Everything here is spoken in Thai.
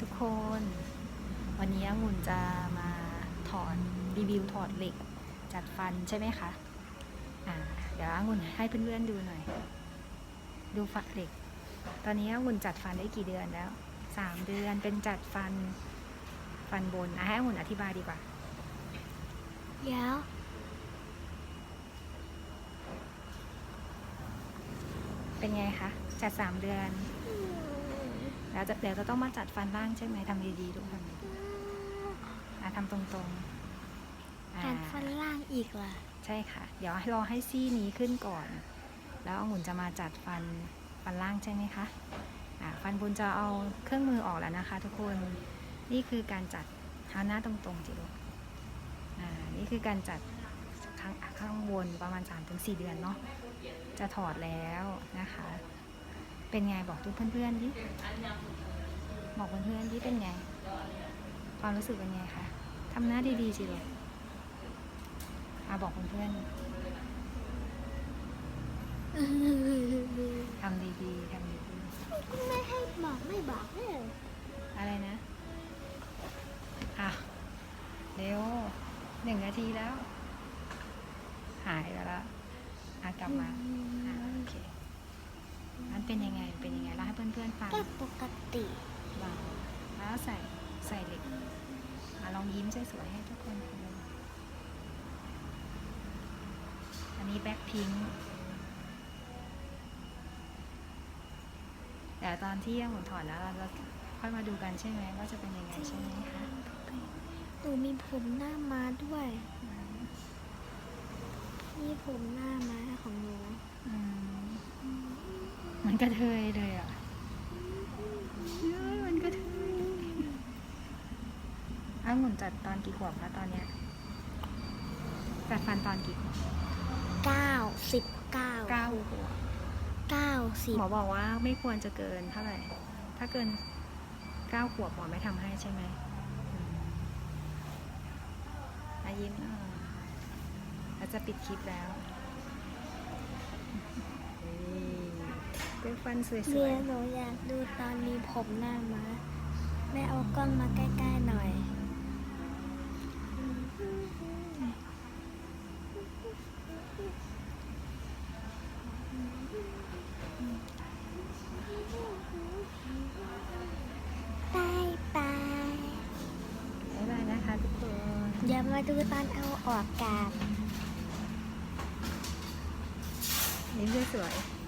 ทุกคน วันนี้องุ่นจะมาถอดรีวิวถอดเหล็กจัดฟันใช่ไหมคะอ่าเดี๋ยวองุ่นให้เพื่อนๆดูหน่อย ดูฝักเหล็ก ตอนนี้องุ่นจัดฟันได้กี่เดือนแล้วสามเดือนเป็นจัดฟันฟันบนอะให้องุ่นอธิบายดีกว่าเดี๋ยวเป็นไงคะจัดสามเดือน แล้วจะเดี๋ยวจะต้องมาจัดฟันล่างใช่ไหมทำดีๆทุกคนอะทำตรงๆอ่าการฟันล่างอีกล่ะใช่ค่ะ เดี๋ยวให้รอให้ซี่นี้ขึ้นก่อน แล้วองุ่นจะมาจัดฟันฟันล่างใช่ไหมคะอ่าฟันบนจะเอาเครื่องมือออกแล้วนะคะ ทุกคนนี่คือการจัดเท้าหน้าตรงๆจิลูกอ่านี่คือการจัดข้างข้างบนประมาณ 3-4 เดือนเนาะจะถอดแล้วนะคะ เป็นไงบอกทุกเพื่อนๆดิบอกเพื่อนๆดิเป็นไง ความรู้สึกเป็นไงคะทำหน้าดีๆสิลูกอาบอกเพื่อนๆทำดีๆทำดีไม่ให้บอกไม่บอกเลยๆอะไรนะอะเร็วหนึ่งนาทีแล้ว หายไปแล้วอะกลับมาอะโอเค มันเป็นยังไงเป็นยังไงเล่าให้เพื่อนๆฟังก็ปกติเบาแล้วใส่ใส่เหล็กอะลองยิ้มสวยๆให้ทุกคนดูอันนี้แบ็คพิงค์แต่ตอนที่ยังหมุนถอดแล้วเราเราค่อยมาดูกันใช่ไหมว่าจะเป็นยังไงใช่ไหมคะหนูมีผมหน้าม้าด้วยนี่ผมหน้าม้าของหนูอืมเหมัน กระเทยเลยอะเฮ้ยมันกระเทยอ้าวหมุนจัดตอนกี่ขวบคะตอนเนี้ยจัดฟันตอนกี่ขวบเก้าสิบเก้าเก้าขวบเก้าสิบหมอบอกว่าไม่ควรจะเกินเท่าไหร่ ถ้าเกินเก้าขวบหมอไม่ทำให้ใช่ไหมอืมอายิ้มหน่อยเราจะปิดคลิปแล้ว นี่เป็นฟันสเรีวยยนหนูอยากดูตอนมีผมหน้าม้าแม่เอากล้องมาใกล้ๆหน่อยบายบายๆบ๊ายบายนะคะทุกคน เดี๋ยวมาดูตอนเอาออกกัน ยิ้มสวยๆ